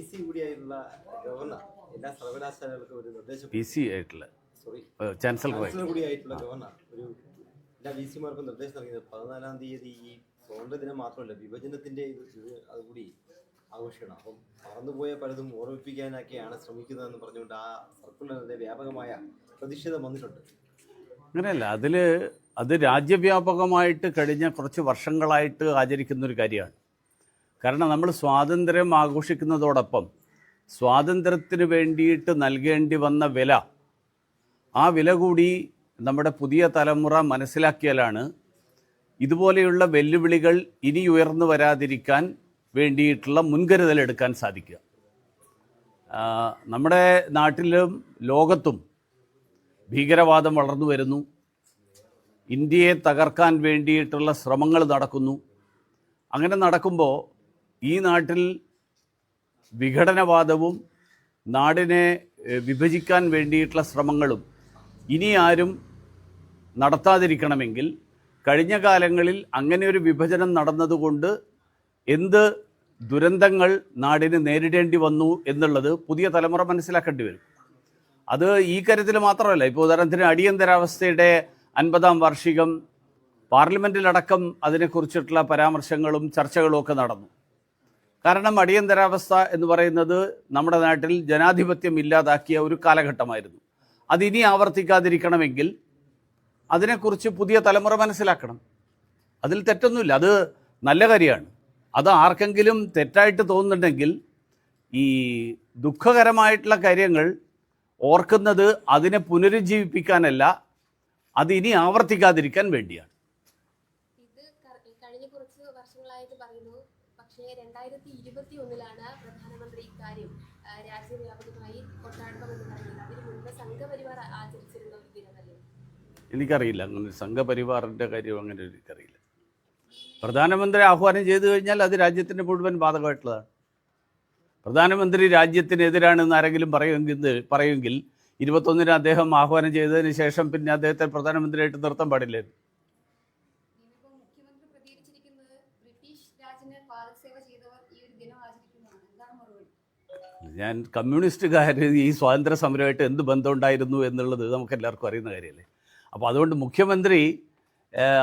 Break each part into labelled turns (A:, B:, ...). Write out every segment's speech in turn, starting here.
A: P C കൂടിയായിട്ടുള്ള governor എല്ലാ സർവകലാശാലകൾക്കും ഒരു നിർദ്ദേശം.
B: പി സി ആയിട്ടുള്ള.
A: സോറി
B: ചാൻസലർ
A: കൂടിയായിട്ടുള്ള ഗവർണർ ഒരു എല്ലാ വി സിമാർക്കും നിർദ്ദേശം നൽകിയത് പതിനാലാം തീയതി ഈ ദിനം മാത്രമല്ല വിഭജനത്തിന്റെ ഇത് അതുകൂടി ആഘോഷിക്കണം. അപ്പം മറന്നുപോയ പലതും ഓർമ്മിപ്പിക്കാനൊക്കെയാണ് ശ്രമിക്കുന്നതെന്ന് പറഞ്ഞുകൊണ്ട് ആ സർക്കുലറിന്റെ വ്യാപകമായ പ്രതിഷേധം വന്നിട്ടുണ്ട്.
B: അങ്ങനെയല്ല അതിൽ അത് രാജ്യവ്യാപകമായിട്ട് കഴിഞ്ഞ കുറച്ച് വർഷങ്ങളായിട്ട് ആചരിക്കുന്ന ഒരു കാര്യമാണ്. കാരണം നമ്മൾ സ്വാതന്ത്ര്യം ആഘോഷിക്കുന്നതോടൊപ്പം സ്വാതന്ത്ര്യത്തിന് വേണ്ടിയിട്ട് നൽകേണ്ടി വന്ന വില ആ വില കൂടി നമ്മുടെ പുതിയ തലമുറ മനസ്സിലാക്കിയാലാണ് ഇതുപോലെയുള്ള വെല്ലുവിളികൾ ഇനി ഉയർന്നു വരാതിരിക്കാൻ വേണ്ടിയിട്ടുള്ള മുൻകരുതൽ എടുക്കാൻ സാധിക്കുക. നമ്മുടെ നാട്ടിലും ലോകത്തും ഭീകരവാദം വളർന്നു വരുന്നു. ഇന്ത്യയെ തകർക്കാൻ വേണ്ടിയിട്ടുള്ള ശ്രമങ്ങൾ നടക്കുന്നു. അങ്ങനെ നടക്കുമ്പോൾ ഈ നാട്ടിൽ വിഘടനവാദവും നാടിനെ വിഭജിക്കാൻ വേണ്ടിയിട്ടുള്ള ശ്രമങ്ങളും ഇനി ആരും നടത്താതിരിക്കണമെങ്കിൽ കഴിഞ്ഞ കാലങ്ങളിൽ അങ്ങനെ ഒരു വിഭജനം നടന്നതുകൊണ്ട് എന്ത് ദുരന്തങ്ങൾ നാടിന് നേരിടേണ്ടി വന്നു എന്നുള്ളത് പുതിയ തലമുറ മനസ്സിലാക്കേണ്ടി വരും. അത് ഈ കാര്യത്തിൽ മാത്രമല്ല. ഇപ്പോൾ ഉദാഹരണത്തിന് അടിയന്തരാവസ്ഥയുടെ അൻപതാം വാർഷികം പാർലമെന്റിലടക്കം അതിനെക്കുറിച്ചിട്ടുള്ള പരാമർശങ്ങളും ചർച്ചകളും ഒക്കെ നടന്നു. കാരണം അടിയന്തരാവസ്ഥ എന്ന് പറയുന്നത് നമ്മുടെ നാട്ടിൽ ജനാധിപത്യം ഇല്ലാതാക്കിയ ഒരു കാലഘട്ടമായിരുന്നു. അത് ഇനി ആവർത്തിക്കാതിരിക്കണമെങ്കിൽ അതിനെക്കുറിച്ച് പുതിയ തലമുറ മനസ്സിലാക്കണം. അതിൽ തെറ്റൊന്നുമില്ല. അത് നല്ല കാര്യമാണ്. അത് ആർക്കെങ്കിലും തെറ്റായിട്ട് തോന്നുന്നുണ്ടെങ്കിൽ ഈ ദുഃഖകരമായിട്ടുള്ള കാര്യങ്ങൾ ഓർക്കുന്നത് അതിനെ പുനരുജ്ജീവിപ്പിക്കാനല്ല അത് ഇനി ആവർത്തിക്കാതിരിക്കാൻ വേണ്ടിയാണ്
C: ഇത് ക- കഴിഞ്ഞ കുറച്ച് വർഷങ്ങളായിട്ട് പറയുന്നു പക്ഷേ രണ്ടായിരത്തി ഇരുപത്തി ഒന്നിലാണ് പ്രധാനമന്ത്രി ഇക്കാര്യം രാജ്യവ്യാപകമായി കൊണ്ടാടണമെന്ന് പറഞ്ഞത് അതിന് മുൻപ് സംഘപരിവാർ ആചരിച്ചിരുന്ന ഒരു ദിനമല്ലേ?
B: എനിക്കറിയില്ല. അങ്ങനെ സംഘപരിവാറിന്റെ കാര്യം അങ്ങനെ എനിക്കറിയില്ല. പ്രധാനമന്ത്രി ആഹ്വാനം ചെയ്തു കഴിഞ്ഞാൽ അത് രാജ്യത്തിന് മുഴുവൻ ബാധകമായിട്ടുള്ളതാണ്. പ്രധാനമന്ത്രി രാജ്യത്തിനെതിരാണെന്ന് ആരെങ്കിലും പറയുമെങ്കിൽ പറയുമെങ്കിൽ ഇരുപത്തൊന്നിന് അദ്ദേഹം ആഹ്വാനം ചെയ്തതിന് ശേഷം പിന്നെ അദ്ദേഹത്തെ പ്രധാനമന്ത്രിയായിട്ട് നിർത്താൻ പാടില്ലായിരുന്നു. ഞാൻ കമ്മ്യൂണിസ്റ്റുകാർ ഈ സ്വാതന്ത്ര്യ സമരമായിട്ട് എന്ത് ബന്ധമുണ്ടായിരുന്നു എന്നുള്ളത് നമുക്ക് എല്ലാവർക്കും അറിയുന്ന കാര്യമല്ലേ? അപ്പോൾ അതുകൊണ്ട് മുഖ്യമന്ത്രി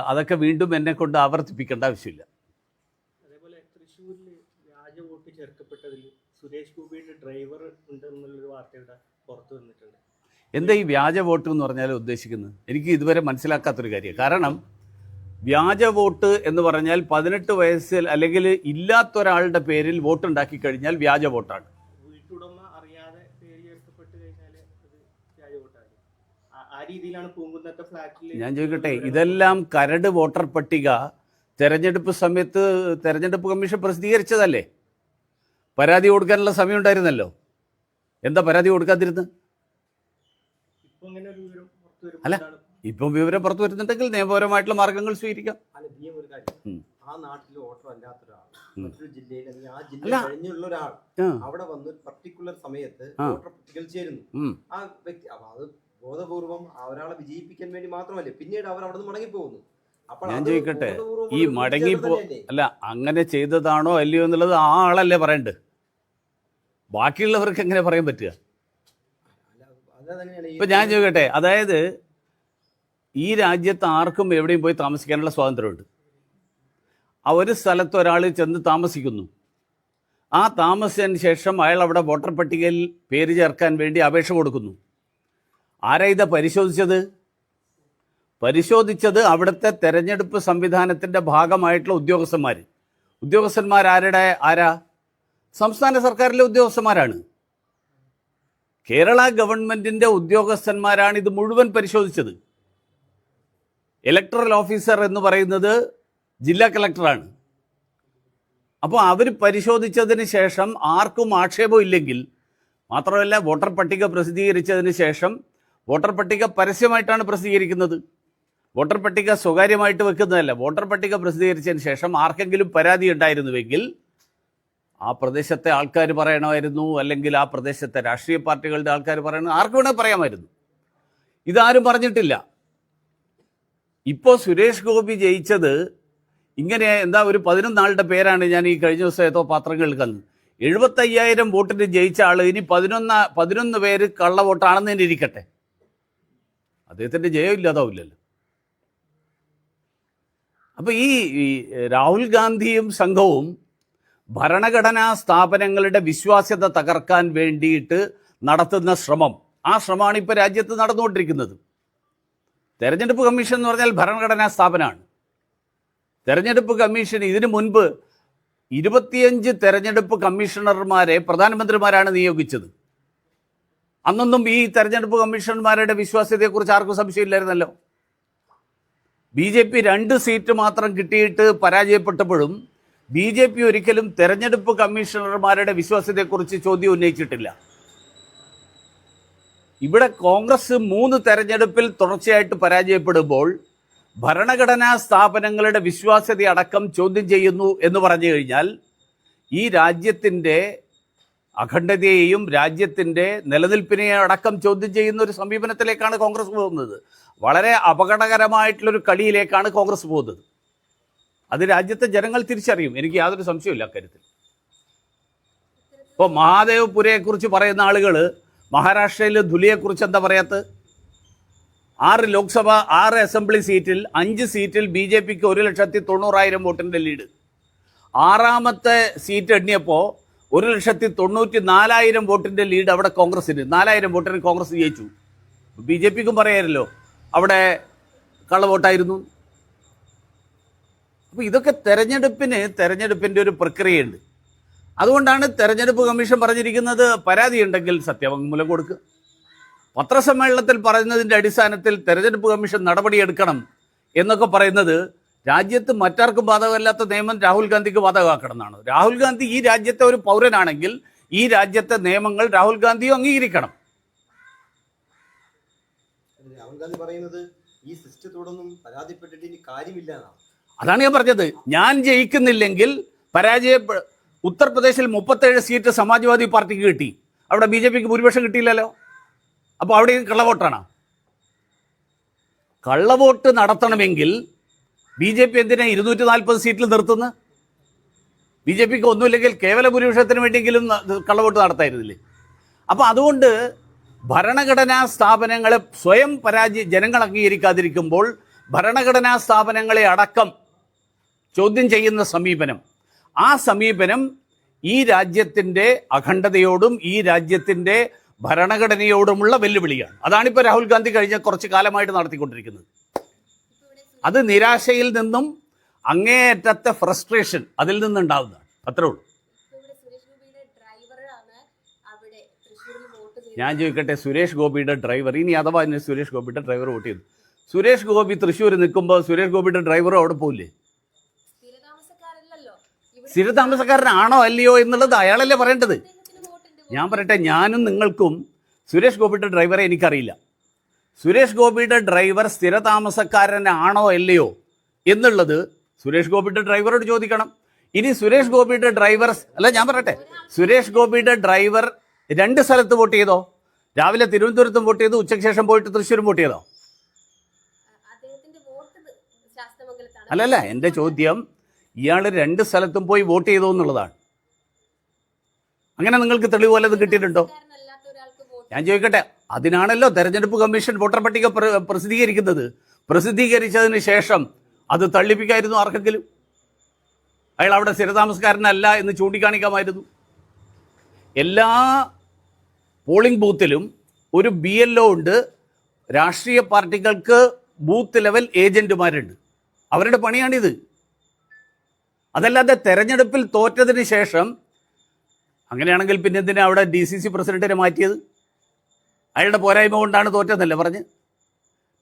B: അതൊക്കെ വീണ്ടും എന്നെ കൊണ്ട് ആവർത്തിപ്പിക്കേണ്ട ആവശ്യമില്ല.
D: അതേപോലെ തൃശ്ശൂരിൽ വ്യാജ വോട്ട് ചേർക്കപ്പെട്ടതിൽ സുരേഷ് ഗോപിയുടെ ഡ്രൈവർ ഉണ്ടെന്നുള്ളൊരു വാർത്ത ഇവിടെ പുറത്തു വന്നിട്ടുണ്ട്.
B: എന്താ ഈ വ്യാജ വോട്ട് എന്ന് പറഞ്ഞാൽ ഉദ്ദേശിക്കുന്നത്? എനിക്ക് ഇതുവരെ മനസ്സിലാക്കാത്തൊരു കാര്യം കാരണം വ്യാജ വോട്ട് എന്ന് പറഞ്ഞാൽ പതിനെട്ട് വയസ്സിൽ അല്ലെങ്കിൽ ഇല്ലാത്ത ഒരാളുടെ പേരിൽ വോട്ട് ഉണ്ടാക്കി കഴിഞ്ഞാൽ വ്യാജ വോട്ടാണ്
D: വീട്ടുടമ അറിയാതെ പേര് ചേർക്കപ്പെട്ട് കഴിഞ്ഞാൽ അത് വ്യാജ വോട്ടാണ് ആ- ആ രീതിയിലാണ് പൂങ്കുന്നത്തെ ഫ്ലാറ്റിൽ
B: ഞാൻ ചോദിക്കട്ടെ ഇതെല്ലാം കരട് വോട്ടർ പട്ടിക തെരഞ്ഞെടുപ്പ് സമയത്ത് തെരഞ്ഞെടുപ്പ് കമ്മീഷൻ പ്രസിദ്ധീകരിച്ചതല്ലേ? പരാതി കൊടുക്കാനുള്ള സമയം ഉണ്ടായിരുന്നല്ലോ. എന്താ പരാതി കൊടുക്കാതിരുന്നത്
D: ഇപ്പൊ ഇങ്ങനെ ഒരു വിവരം പുറത്തു
B: അല്ല. ഇപ്പൊ വിവരം പുറത്തു വരുന്നുണ്ടെങ്കിൽ നിയമപരമായിട്ടുള്ള മാർഗങ്ങൾ സ്വീകരിക്കാം.
A: ആ നാട്ടിൽ വോട്ടർ അല്ലാത്ത ഒരാൾ മറ്റൊരു ജില്ലയിൽ അല്ലെങ്കിൽ ആ ജില്ല കഴിഞ്ഞുള്ള ഒരാൾ അവിടെ വന്ന് ഒരു പർട്ടിക്കുലർ സമയത്ത്
B: ആ.
A: വോട്ടർ പട്ടികയിൽ ചേരുന്നു. ആ വ്യക്തി അത് ബോധപൂർവം അവരാളെ ഒരാളെ വിജയിപ്പിക്കാൻ വേണ്ടി മാത്രമല്ലേ? പിന്നീട് അവർ അവിടെ നിന്ന് മടങ്ങി പോകുന്നു അപ്പോൾ
B: ഞാൻ ചോദിക്കട്ടെ, ഈ
A: ഒരു
B: മടങ്ങി പോ- അല്ല അങ്ങനെ ചെയ്തതാണോ അല്ലയോ എന്നുള്ളത് ആ ആളല്ലേ പറയണ്ട് ബാക്കിയുള്ളവർക്ക് എങ്ങനെ പറയാൻ പറ്റുക? ഇപ്പൊ ഞാൻ ചോദിക്കട്ടെ അതായത് ഈ രാജ്യത്ത് ആർക്കും എവിടെയും പോയി താമസിക്കാനുള്ള സ്വാതന്ത്ര്യമുണ്ട്. ആ ഒരു സ്ഥലത്ത് ഒരാൾ ചെന്ന് താമസിക്കുന്നു. ആ താമസിച്ചതിന് ശേഷം അയാൾ അവിടെ വോട്ടർ പട്ടികയിൽ പേര് ചേർക്കാൻ വേണ്ടി അപേക്ഷ കൊടുക്കുന്നു. ആരാ ഇത് പരിശോധിച്ചത്? പരിശോധിച്ചത് അവിടുത്തെ തെരഞ്ഞെടുപ്പ് സംവിധാനത്തിന്റെ ഭാഗമായിട്ടുള്ള ഉദ്യോഗസ്ഥന്മാർ ഉദ്യോഗസ്ഥന്മാർ ആരുടെ? ആരാ? സംസ്ഥാന സർക്കാരിലെ ഉദ്യോഗസ്ഥന്മാരാണ്. കേരള ഗവൺമെന്റിന്റെ ഉദ്യോഗസ്ഥന്മാരാണ് ഇത് മുഴുവൻ പരിശോധിച്ചത്. ഇലക്ടറൽ ഓഫീസർ എന്ന് പറയുന്നത് ജില്ലാ കളക്ടറാണ്. അപ്പോൾ അവർ പരിശോധിച്ചതിന് ശേഷം ആർക്കും ആക്ഷേപം ഇല്ലെങ്കിൽ മാത്രമല്ല വോട്ടർ പട്ടിക പ്രസിദ്ധീകരിച്ചതിന് ശേഷം വോട്ടർ പട്ടിക പരസ്യമായിട്ടാണ് പ്രസിദ്ധീകരിക്കുന്നത്. വോട്ടർ പട്ടിക സ്വകാര്യമായിട്ട് വെക്കുന്നതല്ല. വോട്ടർ പട്ടിക പ്രസിദ്ധീകരിച്ചതിന് ശേഷം ആർക്കെങ്കിലും പരാതി ഉണ്ടായിരുന്നുവെങ്കിൽ ആ പ്രദേശത്തെ ആൾക്കാർ പറയണമായിരുന്നു. അല്ലെങ്കിൽ ആ പ്രദേശത്തെ രാഷ്ട്രീയ പാർട്ടികളുടെ ആൾക്കാർ പറയണം ആർക്ക് വേണേൽ പറയാമായിരുന്നു. ഇതാരും പറഞ്ഞിട്ടില്ല. ഇപ്പോൾ സുരേഷ് ഗോപി ജയിച്ചത് ഇങ്ങനെ എന്താ ഒരു പതിനൊന്നാളുടെ പേരാണ് ഞാൻ ഈ കഴിഞ്ഞ ദിവസം ഏതോ പത്രങ്ങളിൽ കണ്ടത്. എഴുപത്തയ്യായിരം വോട്ടിന് ജയിച്ച ആൾ ഇനി പതിനൊന്ന് പതിനൊന്ന് പേര് കള്ള വോട്ടാണെന്ന് തന്നെ ഇരിക്കട്ടെ. അദ്ദേഹത്തിന്റെ ജയം ഇല്ലാതാവില്ലല്ലോ. അപ്പോൾ ഈ രാഹുൽ ഗാന്ധിയും സംഘവും ഭരണഘടനാ സ്ഥാപനങ്ങളുടെ വിശ്വാസ്യത തകർക്കാൻ വേണ്ടിയിട്ട് നടത്തുന്ന ശ്രമം. ആ ശ്രമമാണ് ഇപ്പോൾ രാജ്യത്ത് നടന്നുകൊണ്ടിരിക്കുന്നത്. തെരഞ്ഞെടുപ്പ് കമ്മീഷൻ എന്ന് പറഞ്ഞാൽ ഭരണഘടനാ സ്ഥാപനമാണ്. തെരഞ്ഞെടുപ്പ് കമ്മീഷൻ ഇതിനു മുൻപ് ഇരുപത്തിയഞ്ച് തെരഞ്ഞെടുപ്പ് കമ്മീഷണർമാരെ പ്രധാനമന്ത്രിമാരാണ് നിയോഗിച്ചത്. അന്നൊന്നും ഈ തെരഞ്ഞെടുപ്പ് കമ്മീഷണർമാരുടെ വിശ്വാസ്യതയെക്കുറിച്ച് ആർക്കും സംശയമില്ലായിരുന്നല്ലോ. ബി ജെ പി രണ്ട് സീറ്റ് മാത്രം കിട്ടിയിട്ട് പരാജയപ്പെട്ടപ്പോഴും ബി ജെ പി ഒരിക്കലും തെരഞ്ഞെടുപ്പ് കമ്മീഷണർമാരുടെ വിശ്വാസ്യതയെക്കുറിച്ച് ചോദ്യം ഉന്നയിച്ചിട്ടില്ല. ഇവിടെ കോൺഗ്രസ് മൂന്ന് തെരഞ്ഞെടുപ്പിൽ തുടർച്ചയായിട്ട് പരാജയപ്പെടുമ്പോൾ ഭരണഘടനാ സ്ഥാപനങ്ങളുടെ വിശ്വാസ്യത അടക്കം ചോദ്യം ചെയ്യുന്നു എന്ന് പറഞ്ഞു കഴിഞ്ഞാൽ ഈ രാജ്യത്തിന്റെ അഖണ്ഡതയെയും രാജ്യത്തിന്റെ നിലനിൽപ്പിനെയും അടക്കം ചോദ്യം ചെയ്യുന്ന ഒരു സമീപനത്തിലേക്കാണ് കോൺഗ്രസ് പോകുന്നത്. വളരെ അപകടകരമായിട്ടുള്ളൊരു കളിയിലേക്കാണ് കോൺഗ്രസ് പോകുന്നത്. അത് രാജ്യത്തെ ജനങ്ങൾ തിരിച്ചറിയും. എനിക്ക് യാതൊരു സംശയമില്ല അക്കാര്യത്തിൽ. ഇപ്പോൾ മഹാദേവ്പുരയെക്കുറിച്ച് പറയുന്ന ആളുകൾ മഹാരാഷ്ട്രയിൽ ധുലിയെക്കുറിച്ച് എന്താ പറയാത്തത് ആറ് ലോക്സഭ ആറ് അസംബ്ലി സീറ്റിൽ അഞ്ച് സീറ്റിൽ ബി ജെ പിക്ക് ഒരു ലക്ഷത്തി തൊണ്ണൂറായിരം വോട്ടിന്റെ ലീഡ്. ആറാമത്തെ സീറ്റ് എണ്ണിയപ്പോൾ ഒരു ലക്ഷത്തി തൊണ്ണൂറ്റി നാലായിരം വോട്ടിന്റെ ലീഡ് അവിടെ കോൺഗ്രസിന് നാലായിരം വോട്ടിന് കോൺഗ്രസ് ജയിച്ചു. ബി ജെ പിക്കും പറയാമല്ലോ അവിടെ കള്ളവോട്ടായിരുന്നു അപ്പോൾ ഇതൊക്കെ തെരഞ്ഞെടുപ്പിന് തെരഞ്ഞെടുപ്പിന്റെ ഒരു പ്രക്രിയയുണ്ട്. അതുകൊണ്ടാണ് തെരഞ്ഞെടുപ്പ് കമ്മീഷൻ പറഞ്ഞിരിക്കുന്നത് പരാതി ഉണ്ടെങ്കിൽ സത്യവാങ്മൂലം കൊടുക്കുക പത്രസമ്മേളനത്തിൽ പറയുന്നതിന്റെ അടിസ്ഥാനത്തിൽ തെരഞ്ഞെടുപ്പ് കമ്മീഷൻ നടപടിയെടുക്കണം എന്നൊക്കെ പറയുന്നത് രാജ്യത്ത് മറ്റാർക്കും ബാധകമല്ലാത്ത നിയമം രാഹുൽ ഗാന്ധിക്ക് ബാധകമാക്കണം എന്നാണ് രാഹുൽ ഗാന്ധി ഈ രാജ്യത്തെ ഒരു പൗരനാണെങ്കിൽ ഈ രാജ്യത്തെ നിയമങ്ങൾ രാഹുൽ ഗാന്ധിയും അംഗീകരിക്കണം.
A: രാഹുൽ ഗാന്ധി പറയുന്നത് ഈ സിസ്റ്റത്തോടൊന്നും പരാതിപ്പെട്ടിട്ട് ഇനി കാര്യമില്ല
B: അതാണ് ഞാൻ പറഞ്ഞത്. ഞാൻ ജയിക്കുന്നില്ലെങ്കിൽ പരാജയ ഉത്തർപ്രദേശിൽ മുപ്പത്തേഴ് സീറ്റ് സമാജ്വാദി പാർട്ടിക്ക് കിട്ടി. അവിടെ ബി ജെ പിക്ക് ഭൂരിപക്ഷം കിട്ടിയില്ലല്ലോ. അപ്പോൾ അവിടെ കള്ളവോട്ടാണ്. കള്ളവോട്ട് നടത്തണമെങ്കിൽ ബി ജെ പി എന്തിനാ ഇരുന്നൂറ്റി നാൽപ്പത് സീറ്റിൽ നിർത്തുന്ന? ബി ജെ പിക്ക് ഒന്നുമില്ലെങ്കിൽ കേവല ഭൂരിപക്ഷത്തിന് വേണ്ടിയെങ്കിലും കള്ളവോട്ട് നടത്തായിരുന്നില്ലേ? അപ്പോൾ അതുകൊണ്ട് ഭരണഘടനാ സ്ഥാപനങ്ങളെ സ്വയം പരാജയ ജനങ്ങൾ അംഗീകരിക്കാതിരിക്കുമ്പോൾ ഭരണഘടനാ സ്ഥാപനങ്ങളെ അടക്കം ചോദ്യം ചെയ്യുന്ന സമീപനം. ആ സമീപനം ഈ രാജ്യത്തിന്റെ അഖണ്ഡതയോടും ഈ രാജ്യത്തിന്റെ ഭരണഘടനയോടുമുള്ള വെല്ലുവിളിയാണ്. അതാണിപ്പോൾ രാഹുൽ ഗാന്ധി കഴിഞ്ഞ കുറച്ച് കാലമായിട്ട് നടത്തിക്കൊണ്ടിരിക്കുന്നത്. അത് നിരാശയിൽ നിന്നും അങ്ങേയറ്റത്തെ ഫ്രസ്ട്രേഷൻ അതിൽ നിന്നുണ്ടാവുന്നതാണ്. അത്രേ ഉള്ളൂ. ഞാൻ ചോദിക്കട്ടെ സുരേഷ് ഗോപിയുടെ ഡ്രൈവർ ഇനി അഥവാ ഇനി സുരേഷ് ഗോപിയുടെ ഡ്രൈവർ വോട്ട് ചെയ്തു. സുരേഷ് ഗോപി തൃശ്ശൂർ നിൽക്കുമ്പോൾ സുരേഷ് ഗോപിയുടെ ഡ്രൈവർ അവിടെ
C: പോകില്ലേ
B: സ്ഥിരതാമസക്കാരനാണോ അല്ലയോ എന്നുള്ളത് അയാളല്ലേ പറയേണ്ടത്. ഞാൻ പറയട്ടെ ഞാനും നിങ്ങൾക്കും സുരേഷ് ഗോപിയുടെ ഡ്രൈവറെ എനിക്കറിയില്ല. സുരേഷ് ഗോപിയുടെ ഡ്രൈവർ സ്ഥിരതാമസക്കാരനാണോ അല്ലയോ എന്നുള്ളത് സുരേഷ് ഗോപിയുടെ ഡ്രൈവറോട് ചോദിക്കണം. ഇനി സുരേഷ് ഗോപിയുടെ ഡ്രൈവർ അല്ല ഞാൻ പറയട്ടെ. സുരേഷ് ഗോപിയുടെ ഡ്രൈവർ രണ്ട് സ്ഥലത്ത് വോട്ട് ചെയ്തോ? രാവിലെ തിരുവനന്തപുരത്തും വോട്ട് ചെയ്തു? ഉച്ചയ്ക്ക് ശേഷം പോയിട്ട് തൃശ്ശൂരും വോട്ട് ചെയ്തോ? അല്ലല്ല എന്റെ ചോദ്യം ഇയാൾ രണ്ട് സ്ഥലത്തും പോയി വോട്ട് ചെയ്തോ എന്നുള്ളതാണ്. അങ്ങനെ നിങ്ങൾക്ക് തെളിവ് വല്ലതും കിട്ടിയിട്ടുണ്ടോ? ഞാൻ ചോദിക്കട്ടെ അതിനാണല്ലോ തെരഞ്ഞെടുപ്പ് കമ്മീഷൻ വോട്ടർ പട്ടിക പ്ര- പ്രസിദ്ധീകരിക്കുന്നത്. പ്രസിദ്ധീകരിച്ചതിന് ശേഷം അത് തള്ളിപ്പിക്കായിരുന്നു ആർക്കെങ്കിലും? അയാൾ അവിടെ സ്ഥിരതാമസക്കാരനല്ല എന്ന് ചൂണ്ടിക്കാണിക്കാമായിരുന്നു. എല്ലാ പോളിംഗ് ബൂത്തിലും ഒരു ബി എൽ ഒ ഉണ്ട്. രാഷ്ട്രീയ പാർട്ടികൾക്ക് ബൂത്ത് ലെവൽ ഏജന്റുമാരുണ്ട്. അവരുടെ പണിയാണിത്. അതല്ലാതെ തെരഞ്ഞെടുപ്പിൽ തോറ്റതിന് ശേഷം അങ്ങനെയാണെങ്കിൽ പിന്നെ എന്തിനാ അവിടെ ഡി സി സി പ്രസിഡന്റിനെ മാറ്റിയത്? അയാളുടെ പോരായ്മ കൊണ്ടാണ് തോറ്റതല്ലേ പറഞ്ഞ്?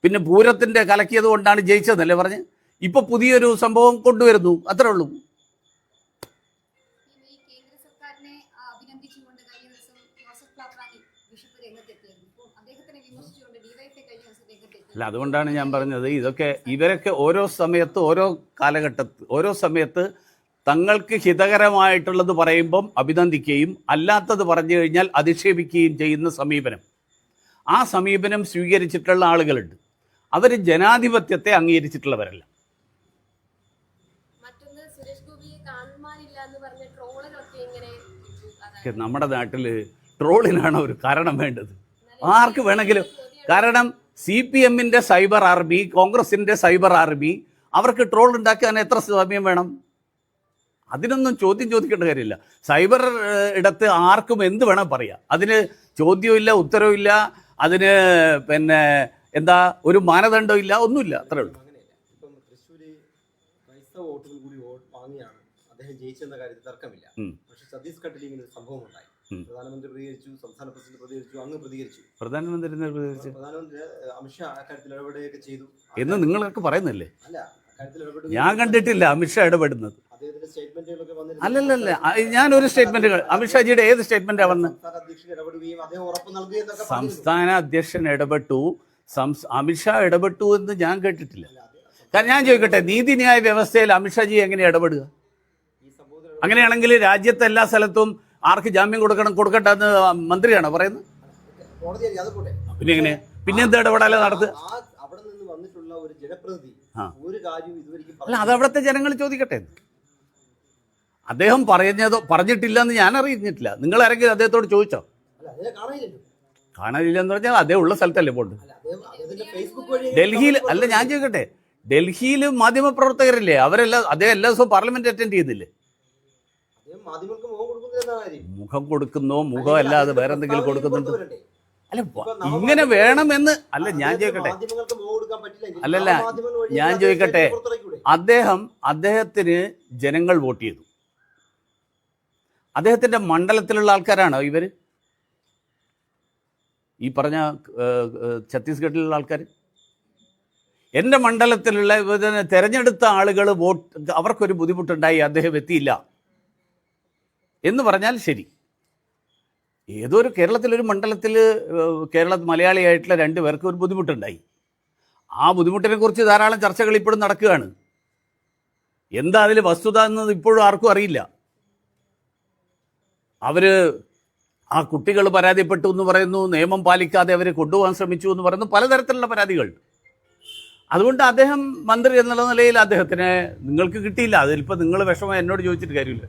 B: പിന്നെ പൂരത്തിന്റെ കലക്കിയത് കൊണ്ടാണ് ജയിച്ചതെന്നല്ലേ പറഞ്ഞ്? ഇപ്പോൾ പുതിയൊരു സംഭവം കൊണ്ടുവരുന്നു അത്രേ ഉള്ളൂ. അല്ല അതുകൊണ്ടാണ് ഞാൻ പറഞ്ഞത് ഇതൊക്കെ ഇവരൊക്കെ ഓരോ സമയത്ത് ഓരോ കാലഘട്ടത്ത് ഓരോ സമയത്ത് തങ്ങൾക്ക് ഹിതകരമായിട്ടുള്ളത് പറയുമ്പം അഭിനന്ദിക്കുകയും അല്ലാത്തത് പറഞ്ഞു കഴിഞ്ഞാൽ അധിക്ഷേപിക്കുകയും ചെയ്യുന്ന സമീപനം. ആ സമീപനം സ്വീകരിച്ചിട്ടുള്ള ആളുകളുണ്ട്. അവർ ജനാധിപത്യത്തെ അംഗീകരിച്ചിട്ടുള്ളവരല്ല. നമ്മുടെ നാട്ടിൽ ട്രോളിനാണ് ഒരു കാരണം വേണ്ടത്. ആർക്ക് വേണമെങ്കിലും കാരണം സി പി എമ്മിന്റെ സൈബർ ആർമി കോൺഗ്രസിന്റെ സൈബർ ആർമി അവർക്ക് ട്രോൾ ഉണ്ടാക്കാൻ എത്ര സമയം വേണം? അതിനൊന്നും ചോദ്യം ചോദിക്കേണ്ട കാര്യമില്ല. സൈബർ ഇടത്ത് ആർക്കും എന്ത് വേണം പറയാം. അതിന് ചോദ്യമില്ല ഉത്തരവില്ല അതിന് പിന്നെ എന്താ ഒരു മാനദണ്ഡം ഇല്ല ഒന്നുമില്ല അത്രേ ഉള്ളൂ.
A: അദ്ദേഹം ജയിച്ചെന്ന കാര്യത്തിൽ തർക്കമില്ല. പക്ഷെ ഛത്തീസ്ഗഡിൽ ഇങ്ങനെ ഒരു സംഭവം ഉണ്ടായി പ്രധാനമന്ത്രി പ്രതികരിച്ചു സംസ്ഥാന പ്രസിഡന്റ് പ്രതികരിച്ചു അങ്ങ് പ്രതികരിച്ചു.
B: പ്രധാനമന്ത്രി
A: പ്രധാനമന്ത്രി അമിത്ഷാ അക്കാര്യത്തിൽ ഇടപെടുകയൊക്കെ ചെയ്തു.
B: എന്ന് നിങ്ങളൊക്കെ പറയുന്നില്ലേ?
A: അല്ല അക്കാര്യത്തിൽ ഇടപെടുകയും
B: ഞാൻ കണ്ടിട്ടില്ല അമിത്ഷാ ഇടപെടുന്നത്. അല്ലല്ലല്ല ഞാൻ ഒരു സ്റ്റേറ്റ്മെന്റ് അമിത്ഷാജിയുടെ ഏത് സ്റ്റേറ്റ്മെന്റാ വന്ന്?
A: സംസ്ഥാന അധ്യക്ഷൻ
B: ഇടപെട്ടു. അമിത്ഷാ ഇടപെട്ടു എന്ന് ഞാൻ കേട്ടിട്ടില്ല. കാരണം ഞാൻ ചോദിക്കട്ടെ നീതിന്യായ വ്യവസ്ഥയിൽ അമിത്ഷാജി എങ്ങനെ ഇടപെടുക? അങ്ങനെയാണെങ്കിൽ രാജ്യത്തെ എല്ലാ സ്ഥലത്തും ആർക്ക് ജാമ്യം കൊടുക്കണം കൊടുക്കട്ടെ എന്ന് മന്ത്രിയാണോ പറയുന്നത്? പിന്നെ എങ്ങനെ? പിന്നെ എന്താ ഇടപെടാതെ നടത്തുക അല്ല അത് അവിടുത്തെ ജനങ്ങൾ ചോദിക്കട്ടെ അദ്ദേഹം പറഞ്ഞത് പറഞ്ഞിട്ടില്ല എന്ന് ഞാൻ അറിഞ്ഞിട്ടില്ല നിങ്ങൾ ആരെങ്കിലും അദ്ദേഹത്തോട് ചോദിച്ചോ? കാണാനില്ല എന്ന് പറഞ്ഞാൽ അതേ ഉള്ള സ്ഥലത്തല്ലേ പോണ്ട് ഡൽഹിയിൽ അല്ല ഞാൻ ചോദിക്കട്ടെ. ഡൽഹിയിൽ മാധ്യമപ്രവർത്തകരില്ലേ? അവരെല്ലാം അദ്ദേഹം എല്ലാ ദിവസവും പാർലമെന്റ് അറ്റൻഡ് ചെയ്യുന്നില്ലേ
A: മുഖം
B: കൊടുക്കുന്നോ മുഖം അല്ലാതെ വേറെ എന്തെങ്കിലും കൊടുക്കുന്നുണ്ട്? അല്ല ഇങ്ങനെ വേണമെന്ന് അല്ല ഞാൻ ചോദിക്കട്ടെ. അല്ലല്ല, ഞാൻ ചോദിക്കട്ടെ. അദ്ദേഹം അദ്ദേഹത്തിന് ജനങ്ങൾ വോട്ട് ചെയ്തു. അദ്ദേഹത്തിന്റെ മണ്ഡലത്തിലുള്ള ആൾക്കാരാണോ ഇവർ ഈ പറഞ്ഞ ഛത്തീസ്ഗഡിലുള്ള ആൾക്കാർ എന്റെ മണ്ഡലത്തിലുള്ള ഇതിനെ തെരഞ്ഞെടുത്ത ആളുകൾ വോട്ട് അവർക്കൊരു ബുദ്ധിമുട്ടുണ്ടായി അദ്ദേഹം എത്തിയില്ല. എന്ന് പറഞ്ഞാൽ ശരി. ഏതോ ഒരു കേരളത്തിലൊരു മണ്ഡലത്തിൽ കേരള മലയാളിയായിട്ടുള്ള രണ്ട് പേർക്ക് ഒരു ബുദ്ധിമുട്ടുണ്ടായി. ആ ബുദ്ധിമുട്ടിനെ കുറിച്ച് ധാരാളം ചർച്ചകൾ ഇപ്പോഴും നടക്കുകയാണ്. എന്താ അതിൽ വസ്തുത എന്നത് ഇപ്പോഴും ആർക്കും അറിയില്ല. അവർ ആ കുട്ടികൾ പരാതിപ്പെട്ടു എന്ന് പറയുന്നു നിയമം പാലിക്കാതെ അവരെ കൊണ്ടുപോകാൻ ശ്രമിച്ചു എന്ന് പറയുന്നു പലതരത്തിലുള്ള പരാതികൾ. അതുകൊണ്ട് അദ്ദേഹം മന്ത്രി എന്നുള്ള നിലയിൽ അദ്ദേഹത്തിന് നിങ്ങൾക്ക് കിട്ടിയില്ല. അതിലിപ്പോൾ നിങ്ങൾ വിഷമം എന്നോട് ചോദിച്ചിട്ട് കാര്യമില്ല.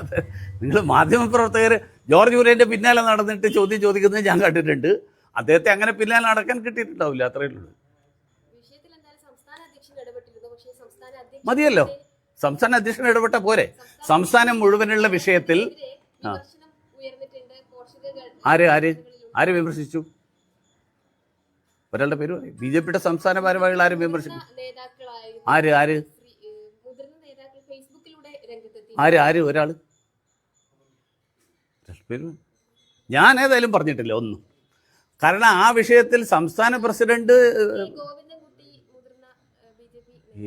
B: അത് നിങ്ങൾ മാധ്യമപ്രവർത്തകർ ജോർജ് കുര്യന്റെ പിന്നാലെ നടന്നിട്ട് ചോദ്യം ചോദിക്കുന്നത് ഞാൻ കണ്ടിട്ടുണ്ട്. അദ്ദേഹത്തെ അങ്ങനെ പിന്നാലെ നടക്കാൻ കിട്ടിയിട്ടുണ്ടാവില്ല അത്രയേ ഉള്ളൂ. മതിയല്ലോ. സംസ്ഥാന അധ്യക്ഷൻ ഇടപെട്ട പോരെ. സംസ്ഥാനം മുഴുവനുള്ള വിഷയത്തിൽ ആര് ആര്? ആര് വിമർശിച്ചു? ഒരാളുടെ പേര് പറയും. ബി ജെ പിയുടെ സംസ്ഥാന ഭാരവാഹികൾ ആരും വിമർശിക്കും ആര് ആര്? ആര് ആര്? ഒരാൾ പേര്? ഞാൻ ഏതായാലും പറഞ്ഞിട്ടില്ല ഒന്നും. കാരണം ആ വിഷയത്തിൽ സംസ്ഥാന പ്രസിഡന്റ്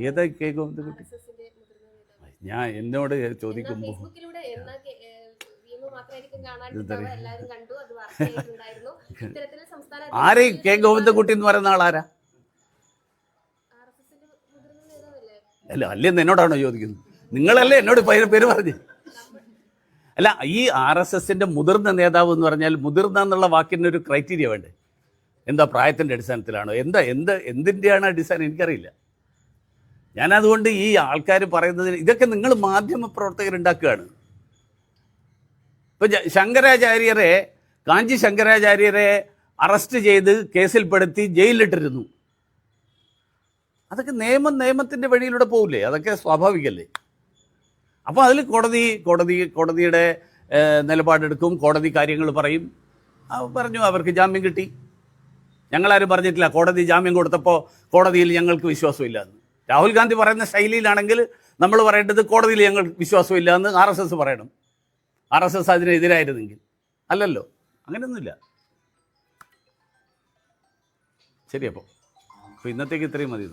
B: ഏതാ കെ ഗോവിന്ദകുട്ടി ഞാൻ എന്നോട് ചോദിക്കുമ്പോൾ ആര് കെ ഗോവിന്ദകുട്ടി എന്ന് പറയുന്ന ആളാരാ? അല്ല അല്ലെന്ന് എന്നോടാണോ ചോദിക്കുന്നത്? നിങ്ങളല്ലേ എന്നോട് പേര് പേര് പറഞ്ഞു? അല്ല ഈ ആർ എസ് എസിന്റെ മുതിർന്ന നേതാവ് എന്ന് പറഞ്ഞാൽ മുതിർന്ന എന്നുള്ള വാക്കിന് ഒരു ക്രൈറ്റീരിയ വേണ്ടേ? എന്താ പ്രായത്തിന്റെ അടിസ്ഥാനത്തിലാണോ? എന്താ എന്ത് എന്തിന്റെയാണ് അടിസ്ഥാനം? എനിക്കറിയില്ല. ഞാനതുകൊണ്ട് ഈ ആൾക്കാർ പറയുന്നതിന് ഇതൊക്കെ നിങ്ങൾ മാധ്യമ പ്രവർത്തകരുണ്ടാക്കുകയാണ് ഇപ്പൊ ശങ്കരാചാര്യരെ കാഞ്ചി ശങ്കരാചാര്യരെ അറസ്റ്റ് ചെയ്ത് കേസിൽപ്പെടുത്തി ജയിലിലിട്ടിരുന്നു. അതൊക്കെ നിയമം നിയമത്തിന്റെ വഴിയിലൂടെ പോകില്ലേ അതൊക്കെ സ്വാഭാവികല്ലേ? അപ്പോൾ അതിൽ കോടതി കോടതി കോടതിയുടെ നിലപാടെടുക്കും കോടതി കാര്യങ്ങൾ പറയും. പറഞ്ഞു അവർക്ക് ജാമ്യം കിട്ടി. ഞങ്ങളാരും പറഞ്ഞിട്ടില്ല കോടതി ജാമ്യം കൊടുത്തപ്പോൾ കോടതിയിൽ ഞങ്ങൾക്ക് വിശ്വാസമില്ല എന്ന് രാഹുൽ ഗാന്ധി പറയുന്ന ശൈലിയിലാണെങ്കിൽ നമ്മൾ പറയേണ്ടത് കോടതിയിൽ ഞങ്ങൾക്ക് വിശ്വാസമില്ല എന്ന് ആർ എസ് എസ് പറയണം. ആർ എസ് എസ് അതിനെതിരായിരുന്നെങ്കിൽ. അല്ലല്ലോ. അങ്ങനെയൊന്നുമില്ല. ശരി അപ്പോൾ അപ്പോൾ ഇന്നത്തേക്ക് ഇത്രയും മതി